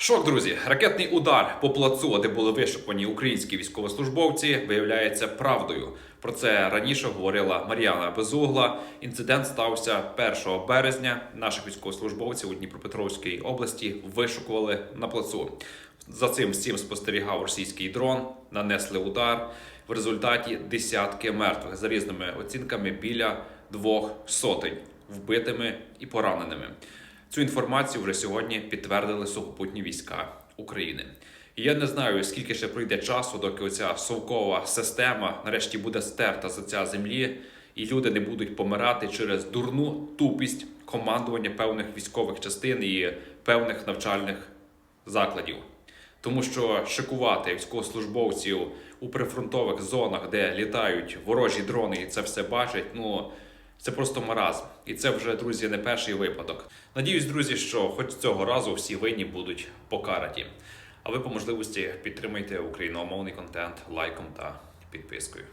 Шок, друзі, ракетний удар по плацу, де були вишукані українські військовослужбовці, виявляється правдою. Про це раніше говорила Мар'яна Безугла. Інцидент стався 1 березня. Наших військовослужбовців у Дніпропетровській області вишукували на плацу. За цим всім спостерігав російський дрон, нанесли удар. В результаті десятки мертвих за різними оцінками біля двох сотень вбитими і пораненими. Цю інформацію вже сьогодні підтвердили сухопутні війська України. І я не знаю, скільки ще пройде часу, доки оця совкова система нарешті буде стерта з ця землі, і люди не будуть помирати через дурну тупість командування певних військових частин і певних навчальних закладів. Тому що шикувати військовослужбовців у прифронтових зонах, де літають ворожі дрони, і це все бачать, ну це просто маразм. І це вже, друзі, не перший випадок. Надіюсь, друзі, що хоч цього разу всі винні будуть покараті. А ви по можливості підтримайте україномовний контент лайком та підпискою.